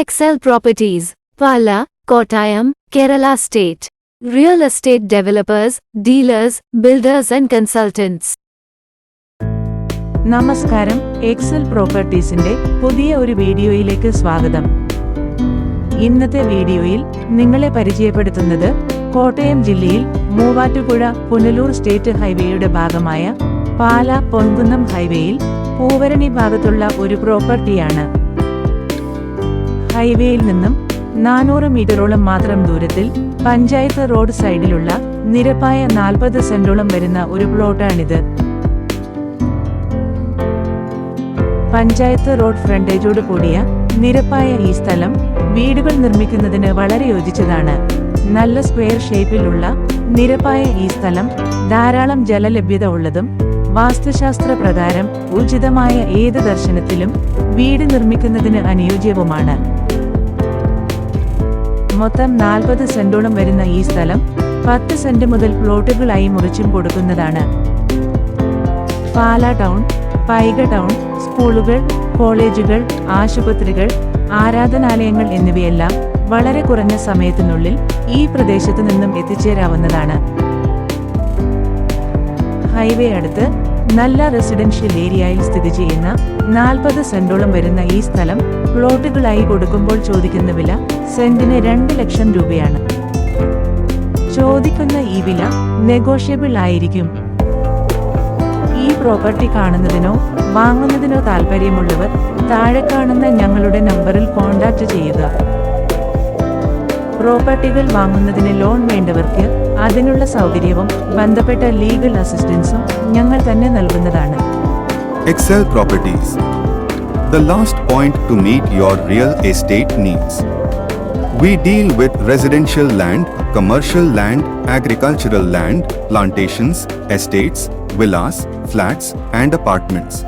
Excel Properties, Pala, Kottayam, Kerala State. Real estate developers, dealers, builders and consultants. നമസ്കാരം Excel പ്രോപ്പർട്ടീസിന്റെ പുതിയ ഒരു വീഡിയോയിലേക്ക് സ്വാഗതം ഇന്നത്തെ വീഡിയോയിൽ നിങ്ങളെ പരിചയപ്പെടുത്തുന്നത് കോട്ടയം ജില്ലയിൽ മൂവാറ്റുപുഴ പുനലൂർ സ്റ്റേറ്റ് ഹൈവേയുടെ ഭാഗമായ പാല പൊൻകുന്നം ഹൈവേയിൽ പൂവരണി ഭാഗത്തുള്ള ഒരു പ്രോപ്പർട്ടിയാണ് ഹൈവേയിൽ നിന്നും നാനൂറ് മീറ്ററോളം മാത്രം ദൂരത്തിൽ പഞ്ചായത്ത് റോഡ് സൈഡിലുള്ള നിരപ്പായ നാൽപ്പത് സെന്റോളം വരുന്ന ഒരു പ്ലോട്ടാണിത്. പഞ്ചായത്ത് റോഡ് ഫ്രണ്ടേജോട് കൂടിയ നിരപ്പായ ഈ സ്ഥലം വീടുകൾ നിർമ്മിക്കുന്നതിന് വളരെ യോജിച്ചതാണ്. നല്ല സ്ക്വയർ ഷേപ്പിലുള്ള നിരപ്പായ ഈ സ്ഥലം ധാരാളം ജലലഭ്യത ഉള്ളതും വാസ്തുശാസ്ത്ര പ്രകാരം ഉചിതമായ ഏത് ദർശനത്തിലും വീട് നിർമ്മിക്കുന്നതിന് അനുയോജ്യവുമാണ്. മൊത്തം നാൽപ്പത് സെന്റോളം വരുന്ന ഈ സ്ഥലം പത്ത് സെന്റ് മുതൽ പ്ലോട്ടുകളായി മുറിച്ചും കൊടുക്കുന്നതാണ്. പാല ടൗൺ പൈക ടൗൺ സ്കൂളുകൾ കോളേജുകൾ ആശുപത്രികൾ ആരാധനാലയങ്ങൾ എന്നിവയെല്ലാം വളരെ കുറഞ്ഞ സമയത്തിനുള്ളിൽ ഈ പ്രദേശത്ത് നിന്നും എത്തിച്ചേരാവുന്നതാണ്. ഹൈവേ അടുത്ത് നല്ല റെസിഡൻഷ്യൽ ഏരിയയിൽ സ്ഥിതി ചെയ്യുന്ന നാൽപ്പത് സെന്റോളം വരുന്ന ഈ സ്ഥലം പ്ലോട്ടുകളായി കൊടുക്കുമ്പോൾ ചോദിക്കുന്ന വില സെന്റിന് രണ്ട് ലക്ഷം രൂപയാണ്. ചോദിക്കുന്ന ഈ വില നെഗോഷ്യബിൾ ആയിരിക്കും. ഈ പ്രോപ്പർട്ടി കാണുന്നതിനോ വാങ്ങുന്നതിനോ താൽപ്പര്യമുള്ളവർ താഴെ കാണുന്ന ഞങ്ങളുടെ നമ്പറിൽ കോൺടാക്റ്റ് ചെയ്യുക. പ്രോപ്പർട്ടികൾ വാങ്ങുന്നതിന് ലോൺ വേണ്ടവർക്ക് അതിനുള്ള സൗകര്യവും ബന്ധപ്പെട്ട ലീഗൽ അസിസ്റ്റൻസും ഞങ്ങൾ തന്നെ നൽകുന്നതാണ്. Excel properties the last point to meet your real estate needs we deal with residential land commercial land agricultural land plantations estates villas flats and apartments